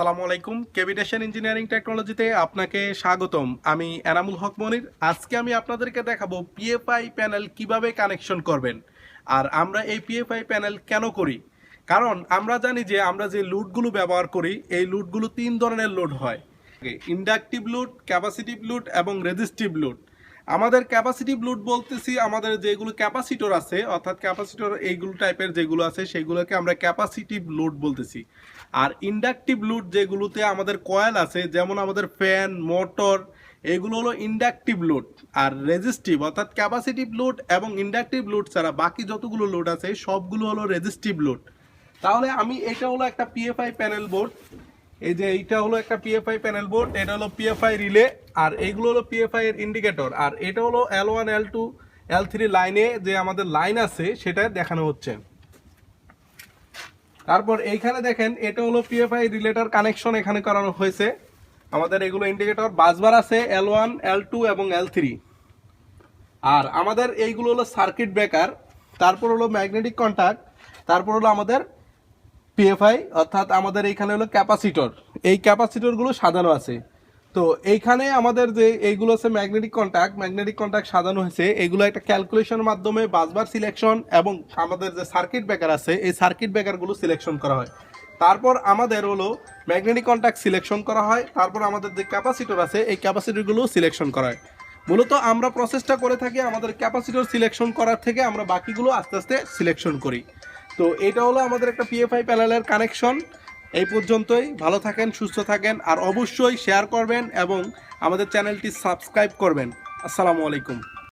আসসালামু আলাইকুম। কেভিটেশন ইঞ্জিনিয়ারিং টেকনোলজিতে আপনাকে স্বাগতম। আমি এনামুল হক মনির। আজকে আমি আপনাদেরকে দেখাবো পিএফআই প্যানেল কীভাবে কানেকশন করবেন। আর আমরা এই পিএফআই প্যানেল কেন করি? কারণ আমরা জানি যে আমরা যে লুটগুলো ব্যবহার করি, এই লুটগুলো তিন ধরনের লোড হয়। ইন্ডাকটিভ লুট ক্যাপাসিটিভ লুট এবং রেজিস্টিভ লুট আমাদের ক্যাপাসিটিভ লুট বলতেছি, আমাদের যেগুলো ক্যাপাসিটর আছে, অর্থাৎ ক্যাপাসিটর এইগুলো টাইপের যেগুলো আছে, সেগুলোকে আমরা ক্যাপাসিটিভ লোড বলতেছি। আর ইন্ডাকটিভ লুট যেগুলোতে আমাদের কয়েল আছে, যেমন আমাদের ফ্যান মোটর এগুলো হলো ইন্ডাকটিভ লোড আর রেজিস্টিভ অর্থাৎ ক্যাপাসিটিভ লোড এবং ইন্ডাকটিভ লোড ছাড়া বাকি যতগুলো লোড আছে, সবগুলো হলো রেজিস্টিভ লোড তাহলে আমি, এটা হলো একটা পিএফআই প্যানেল বোর্ড এই যে এইটা হলো একটা পিএফআই প্যানেল বোর্ড এটা হলো পিএফআই রিলে আর এইগুলো হলো পিএফআই এর ইন্ডিকেটর আর এটা হলো L one L two L three লাইনে যে আমাদের লাইন আছে, সেটা দেখানো হচ্ছে। তারপর এইখানে দেখেন, এটা হলো পিএফআই রিলেটার কানেকশন এখানে করানো হয়েছে। আমাদের এগুলো ইন্ডিকেটর বাসবার আছে এল ওয়ান এল টু এবং এল থ্রি আর আমাদের এইগুলো হলো সার্কিট ব্রেকার তারপর হলো ম্যাগনেটিক কন্ট্যাক্ট তারপর হলো আমাদের পিএফআই অর্থাৎ আমাদের এইখানে হলো ক্যাপাসিটর। এই ক্যাপাসিটরগুলো সাজানো আছে। তো এইখানে আমাদের যে এইগুলো আছে ম্যাগনেটিক কন্ট্যাক্ট ম্যাগনেটিক কন্ট্যাক্ট সাজানো হয়েছে। এগুলো একটা ক্যালকুলেশনের মাধ্যমে বাসবার সিলেকশন এবং আমাদের যে সার্কিট ব্রেকার আছে, এই সার্কিট ব্রেকারগুলো সিলেকশন করা হয়। তারপর আমাদের হলো ম্যাগনেটিক কন্ট্যাক্ট সিলেকশন করা হয়। তারপর আমাদের যে ক্যাপাসিটর আছে, এই ক্যাপাসিটরগুলো সিলেকশন করা হয়। মূলত আমরা প্রসেসটা করে থাকি আমাদের ক্যাপাসিটর সিলেকশন করার থেকে আমরা বাকিগুলো আস্তে আস্তে সিলেকশন করি। তো এটা হলো আমাদের একটা পিএফআই প্যানেলের কানেকশন এই পর্যন্তই, ভালো থাকেন, সুস্থ থাকেন, আর অবশ্যই শেয়ার করবেন এবং আমাদের চ্যানেলটি সাবস্ক্রাইব করবেন। আসসালামু আলাইকুম।